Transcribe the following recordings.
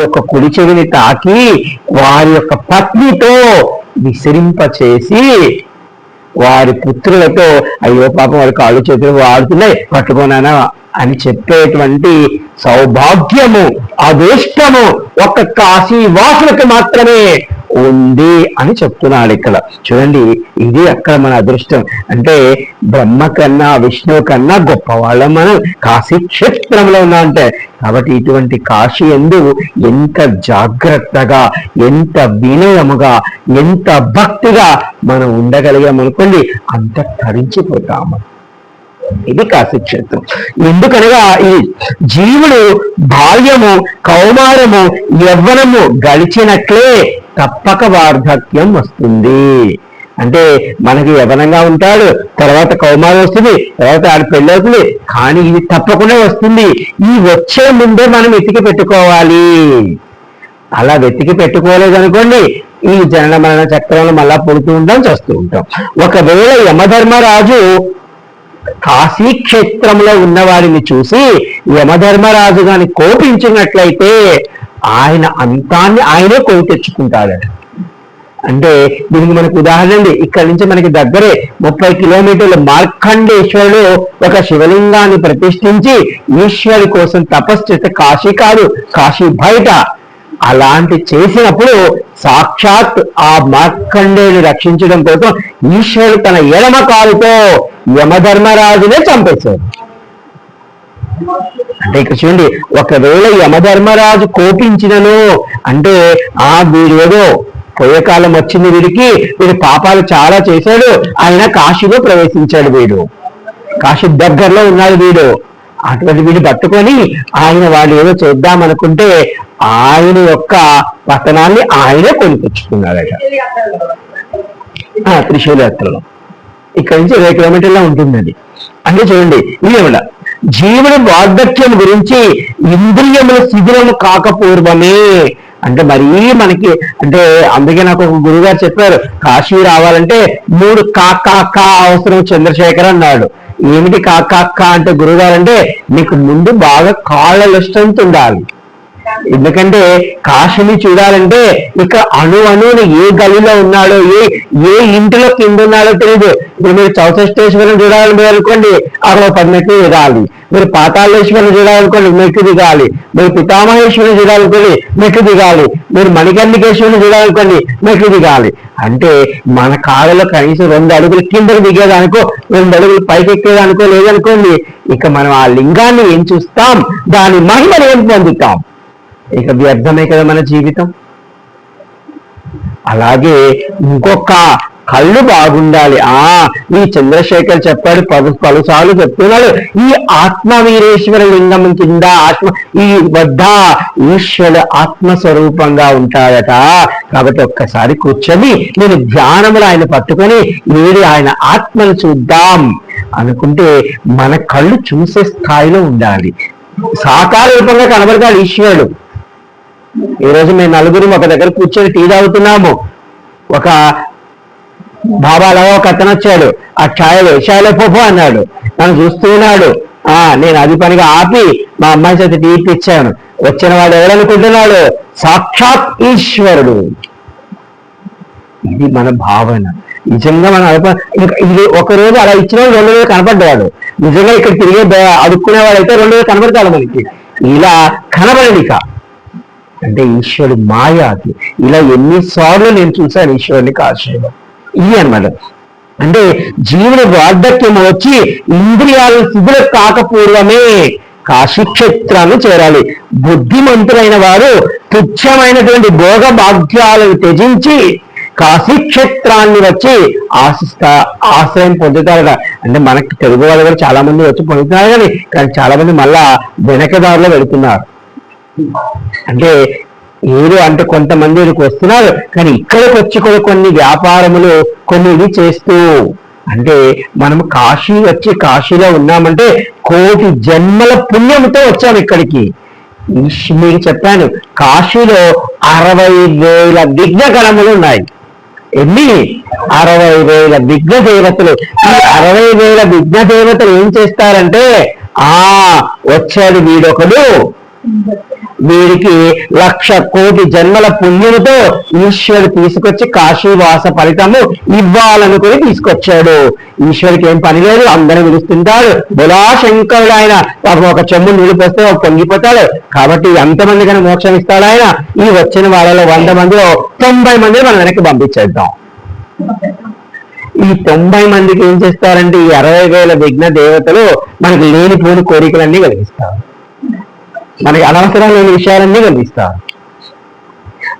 యొక్క కుడి చెవిని తాకి వారి యొక్క పత్నితో విసిరింపచేసి వారి పుత్రులతో అయ్యో పాపం వారి కాళ్ళు చేతులు వాడుతున్నాయి పట్టుకోనానా అని చెప్పేటువంటి సౌభాగ్యము అదృష్టము ఒక కాశీ వాసులకు మాత్రమే ఉంది అని చెప్తున్నాడు ఇక్కడ. చూడండి ఇది అక్కడ మన అదృష్టం. అంటే బ్రహ్మ కన్నా విష్ణువు కన్నా గొప్పవాళ్ళం మనం. కాశీ క్షేత్రంలో ఉన్నా అంటే. కాబట్టి ఇటువంటి కాశీ ఎందు ఎంత జాగ్రత్తగా ఎంత వినయముగా ఎంత భక్తిగా మనం ఉండగలిగామనుకోండి అంత తరించిపోతాము ఇది కాశీక్షేత్రం. ఎందుకనగా ఈ జీవుడు బాల్యము కౌమారము యవ్వనము గడిచినట్లే తప్పక వార్ధక్యం వస్తుంది. అంటే మనకి యవనంగా ఉంటాడు తర్వాత కౌమారం వస్తుంది తర్వాత ఆడ పెళ్ళి అవుతుంది కానీ ఇది తప్పకుండా వస్తుంది. ఈ వచ్చే ముందే మనం వెతికి పెట్టుకోవాలి. అలా వెతికి పెట్టుకోలేదు అనుకోండి ఈ జనన మరణ చక్రంలో మళ్ళా పుడుతూ ఉంటాం చేస్తూ ఉంటాం. ఒకవేళ యమధర్మరాజు కాశీ క్షేత్రంలో ఉన్నవాడిని చూసి యమధర్మరాజు గాని కోపించినట్లయితే ఆయన అంతాన్ని ఆయనే కొని తెచ్చుకుంటాడట. అంటే దీనికి మనకు ఉదాహరణ అండి ఇక్కడ నుంచి మనకి దగ్గరే ముప్పై కిలోమీటర్ల మార్కండేశ్వరుడు ఒక శివలింగాన్ని ప్రతిష్ఠించి ఈశ్వరి కోసం తపస్సు చేస్తే కాశీ కాదు కాశీ బయట. అలాంటి చేసినప్పుడు సాక్షాత్ ఆ మార్కండేయుని రక్షించడం కోసం ఈశ్వరుడు తన ఎడమ కాలుతో యమధర్మరాజునే చంపేశాడు. అంటే ఇక్కడ చూడండి ఒకవేళ యమధర్మరాజు కోపించినను అంటే ఆ వీడు ఏదో పోయే కాలం వచ్చింది వీడికి వీడు పాపాలు చాలా చేశాడు ఆయన కాశీలో ప్రవేశించాడు వీడు. కాశీ దగ్గరలో ఉన్నాడు వీడు. అటువంటి వీడిని పట్టుకొని ఆయన వాళ్ళు ఏదో చేద్దామనుకుంటే ఆయన యొక్క పతనాన్ని ఆయనే కొనిపించుకున్నాడట ఆ, త్రిశూల యాత్రలో ఇక్కడ నుంచి ఇరవై కిలోమీటర్లా ఉంటుంది అది అంటే చూడండి ఇదేమిట జీవుని వార్ధక్యం గురించి ఇంద్రియముల శిథిలము కాకపూర్వమే. అంటే మరీ మనకి అంటే అందుకే నాకు ఒక గురుగారు చెప్పారు కాశీ రావాలంటే మూడు కాకాక అవసరం చంద్రశేఖర్ అన్నాడు. ఏమిటి కాకా అంటే గురుగారు అంటే నీకు ముందు బాగా కాళ్ళ స్ట్రెంత్ ఉండాలి. ఎందుకంటే కాశీని చూడాలంటే ఇక్కడ అణు అణువుని ఏ గలిలో ఉన్నాడో ఏ ఏ ఇంటిలో కింద ఉన్నాడో తెలియదు ఇప్పుడు మీరు చౌతేశ్వరం చూడాలని మీరు అనుకోండి అక్కడ పది మెట్లు దిగాలి. మీరు పాతాళేశ్వరం చూడాలనుకోండి మెట్లు దిగాలి. మీరు పితామహేశ్వరం చూడాలనుకోండి మెట్లు దిగాలి. మీరు మణికండికేశ్వరం చూడాలనుకోండి మెట్లు దిగాలి. అంటే మన కాళ్ళలో కనీసం రెండు అడుగులు కిందకు దిగేదానికో రెండు అడుగులు పైకి ఎక్కేదానికో లేదనుకోండి ఇక మనం ఆ లింగాన్ని ఏం చూస్తాం? దాని మహిమను ఏం పొందుతాం? ఇక వ్యర్థమే కదా మన జీవితం? అలాగే ఇంకొక కళ్ళు బాగుండాలి. ఆ ఈ చంద్రశేఖర్ చెప్పాడు పలు పలుసార్లు చెప్తున్నాడు. ఈ ఆత్మ వీరేశ్వర లింగం కింద ఆత్మ ఈ వద్ద ఈశ్వరుడు ఆత్మస్వరూపంగా ఉంటాడట. కాబట్టి ఒక్కసారి కూర్చొని నేను ధ్యానములు ఆయన పట్టుకొని ఏడు ఆయన ఆత్మను చూద్దాం అనుకుంటే మన కళ్ళు చూసే స్థాయిలో ఉండాలి. సాకార రూపంగా కనబడతాడు ఈశ్వరుడు. ఈ రోజు మేము నలుగురు ఒక దగ్గర కూర్చొని టీ తాగుతున్నాము. ఒక బాబాలాగా ఒక అతను వచ్చాడు. ఆ ఛాయలు ఛాయలో పోపు అన్నాడు. నన్ను చూస్తున్నాడు ఆ నేను అది పనిగా ఆపి మా అమ్మాయి చేత టీ ఇప్పించాను. వచ్చిన వాడు ఎవరనుకుంటున్నాడు? సాక్షాత్ ఈశ్వరుడు. ఇది మన భావన. నిజంగా మన ఇది ఒక రోజు అలా ఇచ్చిన రెండు రోజులు కనపడ్డవాడు నిజంగా ఇక్కడ తిరిగే అడుక్కునేవాడు అయితే రెండు రోజులు కనపడతాడు మనకి. ఇలా కనబడనిక అంటే ఈశ్వరుడు మాయ అది. ఇలా ఎన్నిసార్లు నేను చూశాను ఈశ్వరుని కాశీలో. ఇది అన్నమాట అంటే జీవుని వార్ధక్యం వచ్చి ఇంద్రియాలు శిథిల కాకపూర్వమే కాశీక్షేత్రాన్ని చేరాలి. బుద్ధిమంతులైన వారు తుచ్చమైనటువంటి భోగ భాగ్యాలను త్యజించి కాశీక్షేత్రాన్ని వచ్చి ఆశిస్తా ఆశ్రయం పొందుతారట. అంటే మనకి తెలుగు వాళ్ళు కూడా చాలా మంది వచ్చి పొందుతున్నారు కానీ కానీ చాలా మంది మళ్ళా వెనకదారిలో వెళుతున్నారు. అంటే ఏదో అంటే కొంతమంది ఇక్కడికి వస్తున్నారు కానీ ఇక్కడికి వచ్చి కూడా కొన్ని వ్యాపారములు కొన్ని ఇది చేస్తూ అంటే మనం కాశీ వచ్చి కాశీలో ఉన్నామంటే కోటి జన్మల పుణ్యంతో వచ్చాము ఇక్కడికి. మీరు మీకు చెప్పాను కాశీలో అరవై వేల విఘ్నగణములు ఉన్నాయి. ఎన్ని? అరవై వేల విఘ్న దేవతలు. ఈ అరవై వేల విఘ్న దేవతలు ఏం చేస్తారంటే ఆ వచ్చాడు వీడొకడు. వీడికి లక్ష కోటి జన్మల పుణ్యులతో ఈశ్వరుడు తీసుకొచ్చి కాశీవాస ఫలితము ఇవ్వాలనుకుని తీసుకొచ్చాడు. ఈశ్వరుడికి ఏం పని లేదు అందరిని పిలుస్తుంటాడు బులా శంకరుడు ఆయన ఒక చెమ్ము నీళ్ళు పోస్తే ఒక పొంగిపోతాడు. కాబట్టి ఎంతమంది కన్నా మోక్షం ఇస్తాడు ఆయన. ఈ వచ్చిన వాళ్ళలో వంద మందిలో తొంభై మంది మనం వెనక్కి పంపించేద్దాం. ఈ తొంభై మందికి ఏం చేస్తారంటే ఈ అరవై వేల విఘ్న దేవతలు మనకు లేనిపోని కోరికలన్నీ కలిగిస్తారు. మనకి అనవసరమైన విషయాలన్నీ కనిపిస్తారు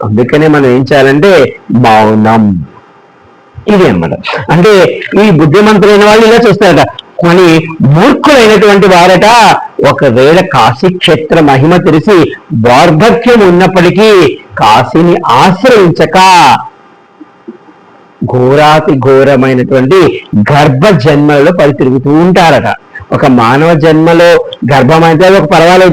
అందుకనే మనం ఏం చేయాలంటే మౌనం. ఇది అన్నమాట. అంటే ఈ బుద్ధిమంతులైన వాళ్ళు ఇలా చూస్తారట. కానీ మూర్ఖులైనటువంటి వారట ఒకవేళ కాశీ క్షేత్ర మహిమ తెలిసి వార్ధక్యం ఉన్నప్పటికీ కాశీని ఆశ్రయించక ఘోరాతి ఘోరమైనటువంటి గర్భ జన్మలలో పడి తిరుగుతూ ఉంటారట. ఒక మానవ జన్మలో గర్భం అయితే ఒక పర్వాలేదు.